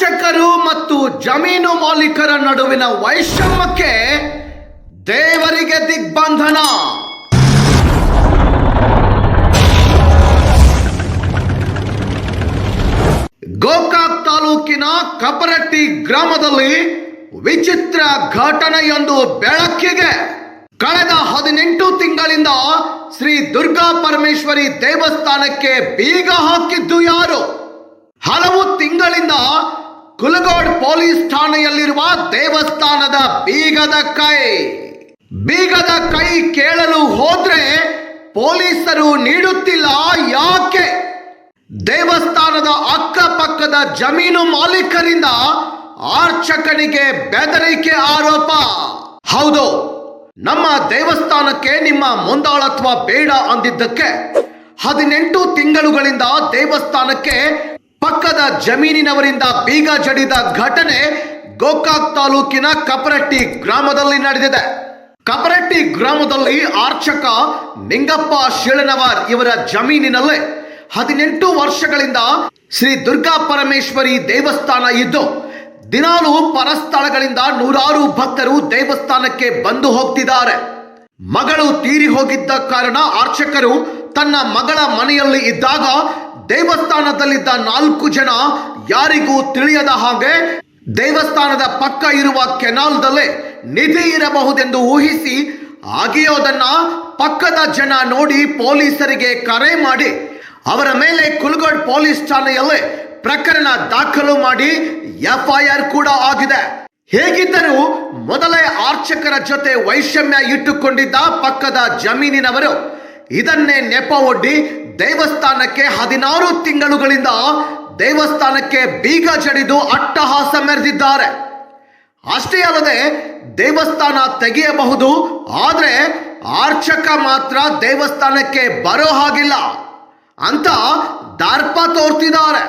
ಅರ್ಚಕರು ಮತ್ತು ಜಮೀನು ಮಾಲೀಕರ ನಡುವಿನ ವೈಷಮ್ಯಕ್ಕೆ ದೇವರಿಗೆ ದಿಗ್ಬಂಧನ. ಗೋಕಾಕ್ ತಾಲೂಕಿನ ಕಪರಟ್ಟಿ ಗ್ರಾಮದಲ್ಲಿ ವಿಚಿತ್ರ ಘಟನೆಯೊಂದು ಬೆಳಕಿಗೆ ಕಳೆದ ಹದಿನೆಂಟು ತಿಂಗಳಿಂದ ಶ್ರೀ ದುರ್ಗಾ ಪರಮೇಶ್ವರಿ ದೇವಸ್ಥಾನಕ್ಕೆ ಬೀಗ ಹಾಕಿದ್ದು ಯಾರು? ಹಲವು ತಿಂಗಳಿಂದ ಕುಲಗೋಡ್ ಪೊಲೀಸ್ ಠಾಣೆಯಲ್ಲಿರುವ ದೇವಸ್ಥಾನದ ಬೀಗದ ಕೈ. ಬೀಗದ ಕೈ ಕೇಳಲು ಹೋದ್ರೆ ಪೊಲೀಸರು ನೀಡುತ್ತಿಲ್ಲ ಯಾಕೆ? ದೇವಸ್ಥಾನದ ಅಕ್ಕಪಕ್ಕದ ಜಮೀನು ಮಾಲೀಕರಿಂದ ಆರ್ಚಕನಿಗೆ ಬೆದರಿಕೆ ಆರೋಪ. ಹೌದು, ನಮ್ಮ ದೇವಸ್ಥಾನಕ್ಕೆ ನಿಮ್ಮ ಮುಂದಾಳತ್ವ ಬೇಡ ಅಂದಿದ್ದಕ್ಕೆ ಹದಿನೆಂಟು ತಿಂಗಳುಗಳಿಂದ ದೇವಸ್ಥಾನಕ್ಕೆ ಪಕ್ಕದ ಜಮೀನಿನವರಿಂದ ಬೀಗ ಜಡಿದ ಘಟನೆ ಗೋಕಾಕ್ ತಾಲೂಕಿನ ಕಪರಟ್ಟಿ ಗ್ರಾಮದಲ್ಲಿ ನಡೆದಿದೆ. ಕಪರಟ್ಟಿ ಗ್ರಾಮದಲ್ಲಿ ಆರ್ಚಕ ನಿಂಗಪ್ಪ ಶಿಳನವರ್ ಇವರ ಜಮೀನಿನಲ್ಲೇ ಹದಿನೆಂಟು ವರ್ಷಗಳಿಂದ ಶ್ರೀ ದುರ್ಗಾ ಪರಮೇಶ್ವರಿ ದೇವಸ್ಥಾನ ಇದ್ದು, ದಿನಾಲು ಪರಸ್ಥಳಗಳಿಂದ ನೂರಾರು ಭಕ್ತರು ದೇವಸ್ಥಾನಕ್ಕೆ ಬಂದು ಹೋಗ್ತಿದ್ದಾರೆ. ಮಗಳು ತೀರಿ ಹೋಗಿದ್ದ ಕಾರಣ ಆರ್ಚಕರು ತನ್ನ ಮಗಳ ಮನೆಯಲ್ಲಿ ಇದ್ದಾಗ ದೇವಸ್ಥಾನದಲ್ಲಿದ್ದ ನಾಲ್ಕು ಜನ ಯಾರಿಗೂ ತಿಳಿಯದ ಹಾಗೆ ದೇವಸ್ಥಾನದ ಪಕ್ಕ ಇರುವ ಕೆನಾಲ್ದಲ್ಲೇ ನಿಧಿ ಇರಬಹುದೆಂದು ಊಹಿಸಿ ಆಗಿಯೋದನ್ನ ಪಕ್ಕದ ಜನ ನೋಡಿ ಪೊಲೀಸರಿಗೆ ಕರೆ ಮಾಡಿ ಅವರ ಮೇಲೆ ಕುಲ್ಗಡ್ ಪೊಲೀಸ್ ಠಾಣೆಯಲ್ಲೇ ಪ್ರಕರಣ ದಾಖಲು ಮಾಡಿ ಎಫ್ಐಆರ್ ಕೂಡ ಆಗಿದೆ. ಹೇಗಿದ್ದರೂ ಮೊದಲೇ ಆರ್ಚಕರ ಜೊತೆ ವೈಷಮ್ಯ ಇಟ್ಟುಕೊಂಡಿದ್ದ ಪಕ್ಕದ ಜಮೀನಿನವರು ಇದನ್ನೇ ನೆಪ ಒಡ್ಡಿ ದೇವಸ್ಥಾನಕ್ಕೆ ಹದಿನಾರು ತಿಂಗಳುಗಳಿಂದ ದೇವಸ್ಥಾನಕ್ಕೆ ಬೀಗ ಜಡಿದು ಅಟ್ಟಹಾಸ ಮೆರೆದಿದ್ದಾರೆ. ಅಷ್ಟೇ ಅಲ್ಲದೆ ದೇವಸ್ಥಾನ ತೆಗೆಯಬಹುದು, ಆದರೆ ಆರ್ಚಕ ಮಾತ್ರ ದೇವಸ್ಥಾನಕ್ಕೆ ಬರೋ ಹಾಗಿಲ್ಲ ಅಂತ ದಾರ್ಪ ತೋರ್ತಿದ್ದಾರೆ.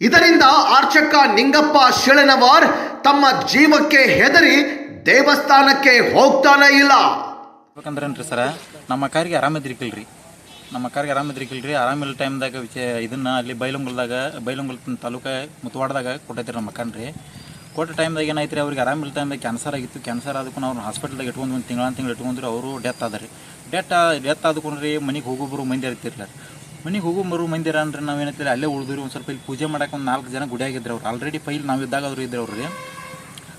ಇದರಿಂದ ಆರ್ಚಕ ನಿಂಗಪ್ಪ ಶಿಳೆನವಾರ್ ತಮ್ಮ ಜೀವಕ್ಕೆ ಹೆದರಿ ದೇವಸ್ಥಾನಕ್ಕೆ ಹೋಗ್ತಾನೆ ಇಲ್ಲ. ಸರ, ನಮ್ಮ ಕಾರಿಗೆ ಆರಾಮಿದ್ರಿಕಿಲ್ರಿ ನಮ್ಮ ಅಕ್ಕಾರಿಗೆ ಆರಾಮಿದ್ರಿಕಿಲ್ರಿ ಆರಾಮಿಲ್ಲ ಟೈಮ್ದಾಗ ವಿಚೆ ಇದನ್ನ ಅಲ್ಲಿ ಬೈಲಂಗುಲ್ದಾಗ, ಬೈಲಂಗುಲ್ ತಾಲೂಕ ಮುತ್ತವಾಡದಾಗ ಕೊಟ್ಟೈತಿ ನಮ್ಮ ಅಕ್ಕನ್ರಿ. ಕೊಟ್ಟ ಟೈಮ್ದಾಗ ಏನಾಯ್ತು ರೀ ಅವ್ರಿಗೆ ಆರಾಮಿಲ್ಲ ಟೈಮ್ದಾಗ ಕ್ಯಾನ್ಸರ್ ಆಗಿತ್ತು. ಕ್ಯಾನ್ಸರ್ ಆದಕ್ಕೂ ಅವ್ರು ಹಾಸ್ಪಿಟಲ್ದಾಗ ಇಟ್ಕೊಂಡು ಒಂದು ತಿಂಗಳ ತಿಂಗಳು ಇಟ್ಕೊಂಡ್ರಿ, ಅವರು ಡೆತ್ ಆದ ರೀ ಡೆತ್ ಡೆತ್ ಆದಕೊಂಡ್ರಿ ಮನೆಗೆ ಹೋಗೋಬ್ರು ಮಂದಿ ಇರ್ತಿರ್ಲ ಮನೆಗೆ ಹೋಗೋ ಮಂದಿರ ಅಂದ್ರೆ ನಾವೇನೈತಿಲ್ಲ ಅಲ್ಲೇ ಉಳಿದ್ರಿ ಒಂದು ಸ್ವಲ್ಪ ಇಲ್ಲಿ ಪೂಜೆ ಮಾಡೋಕೆ ಒಂದು ನಾಲ್ಕು ಜನ ಗುಡಿಯಾಗಿದ್ರು ಅವ್ರು. ಆಲ್ರೆಡಿ ಫೈಲ್ ನಾವು ಇದ್ದಾಗ ಅವ್ರು ಇದ್ರು ಅವ್ರಿ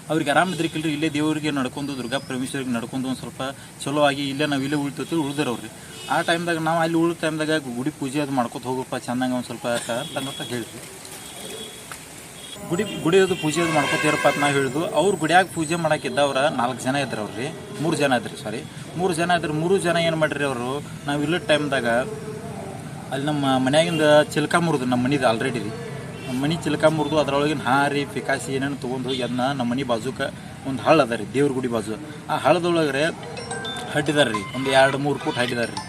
ಅವ್ರಿಗೆ ಆರಾಮಿದ್ರಿಕಿಲ್ರಿ ಇಲ್ಲೇ ದೇವರಿಗೆ ನಡ್ಕೊಂಡು ದುರ್ಗಾ ಪರಮೇಶ್ವರಿಗೆ ನಡ್ಕೊಂಡು ಒಂದು ಸ್ವಲ್ಪ ಚಲೋ ಆಗಿ ಇಲ್ಲೇ ನಾವು ಇಲ್ಲೇ ಉಳಿತೈತಿ ಉಳಿದ್ರವ್ರಿ ಆ ಟೈಮ್ದಾಗ ನಾವು ಅಲ್ಲಿ ಉಳಿದ ಟೈಮ್ದಾಗ ಗುಡಿ ಪೂಜೆ ಅದು ಮಾಡ್ಕೊತ ಹೋಗಪ್ಪ ಚೆನ್ನಾಗಿ ಒಂದು ಸ್ವಲ್ಪ ಅಂತ ಹೇಳ್ತೀವಿ ಗುಡಿ ಗುಡಿ ಅದು ಪೂಜೆ ಅದು ಮಾಡ್ಕೊತೀರಪ್ಪ ಅಂತ ನಾವು ಹೇಳಿದ್ವು ಅವ್ರು ಗುಡಿಯಾಗ ಪೂಜೆ ಮಾಡೋಕ್ಕಿದ್ದವ್ರ ನಾಲ್ಕು ಜನ ಇದ್ರು ಅವ್ರಿ, ಮೂರು ಜನ ಇದ್ರಿ ಸಾರಿ ಮೂರು ಜನ ಇದ್ರು ಮೂರು ಜನ ಏನು ಮಾಡ್ರಿ ಅವರು, ನಾವು ಇಲ್ಲದ ಟೈಮ್ದಾಗ ಅಲ್ಲಿ ನಮ್ಮ ಮನೆಯಾಗಿಂದ ಚಿಲ್ಕ ಮುರಿದು ನಮ್ಮ ಮನಿದು ಆಲ್ರೆಡಿ ರೀ. ಮನೆ ಚಿಲ್ಕ ಮುರಿದು ಅದರೊಳಗಿನ ಹಾರಿ ಪಿಕಾಸಿ ಏನೇನು ತೊಗೊಂಡು ಹೋಗಿ ಅದನ್ನ ನಮ್ಮ ಮನೆ ಬಾಜುಕ ಒಂದು ಹಳ್ಳ ಅದ ರೀ, ದೇವ್ರ ಗುಡಿ ಬಾಜು. ಆ ಹಳ್ಳದೊಳಗ್ರೆ ಹಡ್ಡಿದಾರೆ ರೀ ಒಂದು ಎರಡು ಮೂರು ಫುಟ್ ಹಡ್ಡಿದಾರೆ ರೀ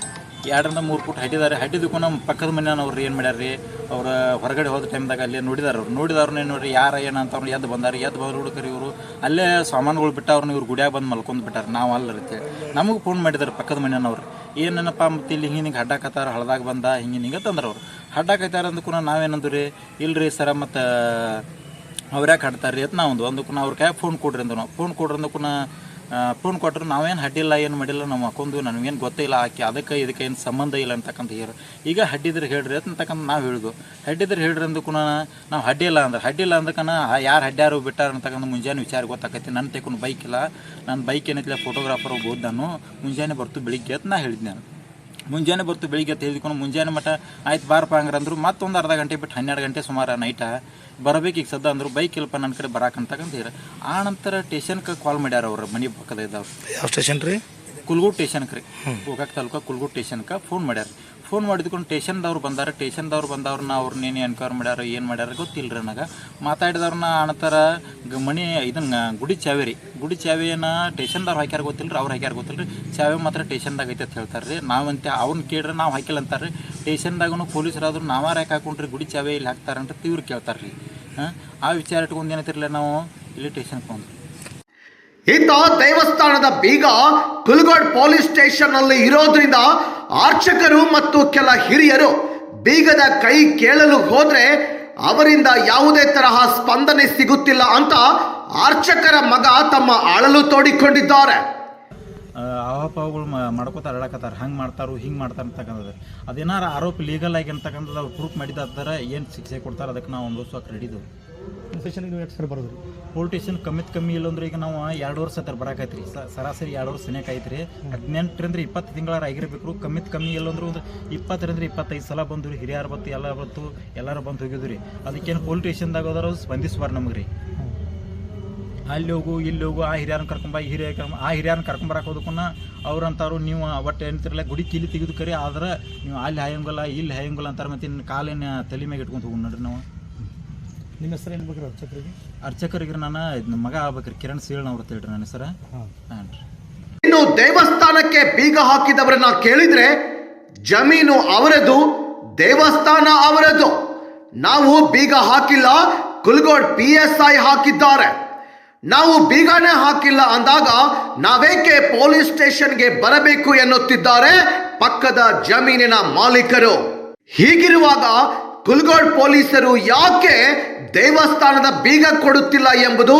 ಎರಡರಿಂದ ಮೂರು ಫುಟ್ ಹಡ್ಡಿದ್ದಾರೆ ಹಡ್ಡಿದಕ್ಕೂ ನಮ್ಮ ಪಕ್ಕದ ಮನೆಯವ್ರು ಏನು ಮಾಡ್ಯಾರ ರೀ ಅವ್ರ ಹೊರಗಡೆ ಹೋದ ಟೈಮ್ದಾಗ ಅಲ್ಲಿ ನೋಡಿದಾರ ಅವ್ರು. ನೋಡಿದವ್ರನ್ನ ಏನು ನೋಡ್ರಿ ಯಾರ ಏನಂತ ಅವ್ರು ಎದ್ದು ಬಂದಾರೆ ಎದ್ದು ಬಂದು ಹುಡುಕರಿ ಇವರು. ಅಲ್ಲೇ ಸಾಮಾನುಗಳು ಬಿಟ್ಟವ್ರನ್ನ ಇವ್ರು ಗುಡಿಯಾಗ ಬಂದು ಮಲ್ಕೊಂಡು ಬಿಟ್ಟಾರೆ, ನಾವು ಅಲ್ಲ ರೀತಿ ನಮಗೆ ಫೋನ್ ಮಾಡಿದಾರೆ ಪಕ್ಕದ ಮನೆಯವ್ರು. ಏನೇನಪ್ಪ ಮತ್ತೆ ಇಲ್ಲಿ ಹಿಂಗೆ ಹಿಂಗೆ ಹಡ್ಡಾಕತ್ತಾರ, ಹಳ್ದಾಗ ಬಂದ ಹಿಂಗೆ ಹಿಂಗೆ ತಂದ್ರೆ ಅವ್ರು. ಹಡ್ಡಾಕತ್ತಾರ ಅಂದಕ್ಕೂ ನಾವೇನಂದ್ರಿ? ರೀ ಇಲ್ರಿ ಸರ, ಮತ್ತು ಅವ್ರ್ಯಾಕೆ ಹಾಡ್ತಾರೆ ರೀ ಅಂತ ಒಂದು ಒಂದಕ್ಕೂ ಅವ್ರ ಕೈ ಫೋನ್ ಕೊಡ್ರಿ ಅಂದ್ರು ನಾವು. ಫೋನ್ ಕೊಡ್ರಿ ಅಂದಕ್ಕೂ ಫೋನ್ ಕೊಟ್ಟರು ನಾವೇನು ಹಡ್ಡಿಲ್ಲ, ಏನು ಮಾಡಿಲ್ಲ ನಾವು ಹಾಕೊಂಡು ನನಗೇನು ಗೊತ್ತಿಲ್ಲ ಆಕೆ ಅದಕ್ಕೆ ಇದಕ್ಕೆ ಏನು ಸಂಬಂಧ ಇಲ್ಲ ಅಂತಕ್ಕಂಥ ಹೇಳಿ ಈಗ ಹಡ್ಡಿದ್ರೆ ಹೇಳ್ರಿ ಅಂತಕ್ಕಂತ ನಾವು ಹೇಳಿದ್ವು. ಹಡ್ಡಿದ್ರೆ ಹೇಳ್ರಿ ಅಂದಕ್ಕೂ ನಾವು ಹಡ್ಡಿಲ್ಲ ಅಂದ್ರೆ, ಹಡ್ಡಿಲ್ಲ ಅಂದಕ್ಕನ ಯಾರು ಹಡ್ಡ್ಯಾರು ಬಿಟ್ಟಾರ ಅಂತಕ್ಕಂಥ ಮುಂಜಾನೆ ವಿಚಾರ ಗೊತ್ತಾಕೈತಿ. ನನ್ನ ತೆಕೊಂಡು ಬೈಕ್ ಇಲ್ಲ ನನ್ನ ಬೈಕ್ ಏನೈತಿಲ್ಲ ಫೋಟೋಗ್ರಾಫರ್ ಹೋಗ್ಬೋದು ನಾನು ಮುಂಜಾನೆ ಬರ್ತು ಬೆಳಿಗ್ಗೆ ಅಂತ ನಾ ಹೇಳಿದ್ದೆ ನಾನು. ಮುಂಜಾನೆ ಬರ್ತು ಬೆಳಿಗ್ಗೆ ತೆಗೆದುಕೊಂಡು ಮುಂಜಾನೆ ಮಟ್ಟ ಆಯ್ತು ಬಾರಪ್ಪ ಹಂಗಾರೆ ಅಂದ್ರು ಮತ್ತೊಂದು ಅರ್ಧ ಗಂಟೆ ಬಿಟ್ಟು ಹನ್ನೆರಡು ಗಂಟೆ ಸುಮಾರು ನೈಟ ಬರಬೇಕು ಈಗ ಸದ್ದ ಅಂದ್ರು ಬೈಕ್ ಇಲ್ಲಪ್ಪ ನನ್ನ ಕಡೆ ಬರಾಕಂತಕ್ಕಂತ ಹೇಳಿ ಆ ನಂತರ ಟೇಷನ್ಗೆ ಕಾಲ್ ಮಾಡ್ಯಾರ ಅವ್ರ ಮನೆ ಪಕ್ಕದ ಇದ್ದಾವ್ರು. ಯಾವ ಸ್ಟೇಷನ್ ರೀ? ಕುಲ್ಗೋಡ್ ಟೇಷನ್ಗೆ ರೀ. ಗೋಕಾಕ್ ತಾಲೂಕ ಸ್ಟೇಷನ್ ಟೇಷನ್ಗೆ ಫೋನ್ ಮಾಡ್ಯಾರ. ಫೋನ್ ಮಾಡಿದ್ಕೊಂಡು ಟೇಷನ್ದವ್ರು ಬಂದಾರ, ಟೇಷನ್ದವ್ರು ಬಂದವ್ರನ್ನ ಅವ್ರನ್ನೇನು ಎನ್ಕ್ವೈರ್ ಮಾಡ್ಯಾರ, ಏನು ಮಾಡ್ಯಾರ ಗೊತ್ತಿಲ್ಲ ರೀ ನನಗೆ. ಮಾತಾಡಿದವ್ರನ್ನ ಗ ಮನೆ ಇದನ್ನ ಗುಡಿ ಚಾವಿ ರೀ ಗುಡಿ ಚಾವಿಯನ್ನ ಟೇಷನ್ದವ್ರು ಹಾಕ್ಯಾರ ಗೊತ್ತಿಲ್ಲ ರೀ ಅವ್ರು ಹಾಕ್ಯಾರ ಗೊತ್ತಿಲ್ಲ ರೀ ಚಾವಿ ಮಾತ್ರ ಟೇಷನ್ದಾಗ ಐತೆ ಅಂತ ಹೇಳ್ತಾರೆ ರೀ ನಾವಂತೆ ಅವ್ನ ಕೇಳ್ರೆ ನಾವು ಹಾಕಿಲ್ಲ ಅಂತಾರೆ ರೀ ಟೇಷನ್ದಾಗೂ ಪೊಲೀಸರಾದ್ರು ನಾವಾರ ಯಾಕೆ ಹಾಕೊಂಡ್ರಿ, ಗುಡಿ ಚಾವಿ ಇಲ್ಲಿ ಹಾಕ್ತಾರಂತ ತೀವ್ರ ಕೇಳ್ತಾರೆ ರೀ ಹಾಂ, ಆ ವಿಚಾರ ಇಟ್ಕೊಂಡು ಏನೈತಿರಲ್ಲ ನಾವು, ಇಲ್ಲಿ ಟೇಷನ್ಗೆ ಬಂದ್ವಿ ಇತ್ತ ದೇವಸ್ಥಾನದ ಬೀಗ ಕುಲ್ಗೋಡ್ ಪೊಲೀಸ್ ಸ್ಟೇಷನ್ನಲ್ಲಿ ಇರೋದ್ರಿಂದ ಅರ್ಚಕರು ಮತ್ತು ಕೆಲ ಹಿರಿಯರು ಬೀಗದ ಕೈ ಕೇಳಲು ಹೋದ್ರೆ ಅವರಿಂದ ಯಾವುದೇ ತರಹ ಸ್ಪಂದನೆ ಸಿಗುತ್ತಿಲ್ಲ ಅಂತ ಅರ್ಚಕರ ಮಗ ತಮ್ಮ ಅಳಲು ತೋಡಿಕೊಂಡಿದ್ದಾರೆ. ಅವಾಪಗಳು ಮಾಡ್ಕೋತ ಹೇಳಕತ್ತಾರ ಹಂಗೆ ಮಾಡ್ತಾರೋ ಹಿಂಗೆ ಮಾಡ್ತಾರೆ ಅಂತಕ್ಕಂಥದ್ದು. ಅದೇನಾರ ಆರೋಪ ಲೀಗಲ್ ಆಗಿ ಅಂತಕ್ಕಂಥದ್ದು ಅವ್ರು ಪ್ರೂಫ್ ಮಾಡಿದಾದ್ರೆ ಏನು ಶಿಕ್ಷೆ ಕೊಡ್ತಾರೆ ಅದಕ್ಕೆ ನಾವು ರೆಡಿದು ಸೆಷನ್ಗೆ ನೀವು ಎಷ್ಟು ಸರಿ ಬರೋದು ಕಮ್ಮಿತ್ ಕಮ್ಮಿ ಇಲ್ಲಂದ್ರೆ ಈಗ ನಾವು ಎರಡು ವರ್ಷ ಹತ್ರ ಬರಾಕೈತಿ ರೀ ಸರಾಸರಿ ಎರಡು ವರ್ಷ ಸನಿಯಕ್ಕೆ ಐತ್ರಿ ಹದಿನೆಂಟರಿಂದ ಇಪ್ಪತ್ತು ತಿಂಗಳಾರ ಆಗಿರ್ಬೇಕು ಕಮ್ಮಿತ್ ಕಮ್ಮಿ ಇಲ್ಲಂದ್ರೆ ಒಂದು ಇಪ್ಪತ್ತರಿಂದ ಇಪ್ಪತ್ತೈದು ಸಲ ಬಂದು ಹಿರಿಯರು ಬತ್ತು ಎಲ್ಲ ಬತ್ತು ಎಲ್ಲರೂ ಬಂದು ಹೋಗಿದ್ರು. ರೀ ಅದಕ್ಕೇನು ಪೊಲಿಟಿಷಿಯನ್ದಾಗ ಹೋದ್ರೆ ಸ್ಪಂದಿಸ್ಬಾರ್ದು ನಮಗೆ ರೀ. ಅಲ್ಲಿ ಹೋಗು ಇಲ್ಲಿ ಹೋಗು ಆ ಹಿರಿಯರನ್ನ ಕರ್ಕೊಂಬ ಈ ಹಿರಿಯ ಕರ್ಕೊಂಬ ಆ ಹಿರಿಯರನ್ನ ಕರ್ಕೊಂಬರಕ್ಕೆ ಹೋದಕ್ಕೂ ಅವ್ರಂತಾರು ನೀವು ಒಟ್ಟು ಏನಂತಿರಲ್ಲ ಗುಡಿ ಕೀಲಿ ತೆಗೆದು ಕರಿ ಆದ್ರೆ ನೀವು ಅಲ್ಲಿ ಹಾಯಂಗಲ್ಲ ಇಲ್ಲಿ ಹಾಯಂಗಲ್ಲ ಅಂತಾರೆ ಮತ್ತೆ ಇನ್ನು ಕಾಲಿನ ತಲೆ ಮ್ಯಾಗ ಇಟ್ಕೊಂತ ಹೋಗಿ ನೋಡ್ರಿ ನಾವು. ನಿಮ್ಮ ಹೆಸರು ಏನು ಬೇಕ್ರಿ ಅರ್ಚಕರಿಗೆ? ಅರ್ಚಕರಿಗೆ ನಾನು ಇದು ಮಗ ಆಗ್ಬೇಕ್ರಿ ಕಿರಣ್ ಸೀಳ್ ಅವ್ರ ಹೇಳ್ರಿ ನನ್ನ ಹೆಸರು. ಹಾಂ. ಹಾಂ ರೀ. ಇನ್ನು ದೇವಸ್ಥಾನಕ್ಕೆ ಬೀಗ ಹಾಕಿದವರನ್ನ ಕೇಳಿದ್ರೆ ಜಮೀನು ಅವರದು ದೇವಸ್ಥಾನ ಅವರದು. ನಾವು ಬೀಗ ಹಾಕಿಲ್ಲ ಕುಲ್ಗೋಡ್ ಪಿ ಎಸ್ ಐ ಹಾಕಿದ್ದಾರೆ. ನಾವು ಬೀಗನೇ ಹಾಕಿಲ್ಲ ಅಂದಾಗ ನಾವೇಕೆ ಪೊಲೀಸ್ ಸ್ಟೇಷನ್ಗೆ ಬರಬೇಕು ಎನ್ನುತ್ತಿದ್ದಾರೆ ಪಕ್ಕದ ಜಮೀನಿನ ಮಾಲೀಕರು. ಹೀಗಿರುವಾಗ ಕುಲ್ಗೋಡ್ ಪೊಲೀಸರು ಯಾಕೆ ದೇವಸ್ಥಾನದ ಬೀಗ ಕೊಡುತ್ತಿಲ್ಲ ಎಂಬುದು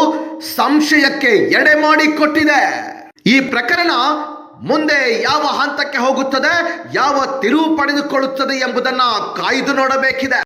ಸಂಶಯಕ್ಕೆ ಎಡೆ ಮಾಡಿಕೊಟ್ಟಿದೆ ಈ ಪ್ರಕರಣ ಮುಂದೆ ಯಾವ ಹಂತಕ್ಕೆ ಹೋಗುತ್ತದೆ, ಯಾವ ತಿರುವು ಪಡೆದುಕೊಳ್ಳುತ್ತದೆ ಎಂಬುದನ್ನು ಕಾಯ್ದು ನೋಡಬೇಕಿದೆ.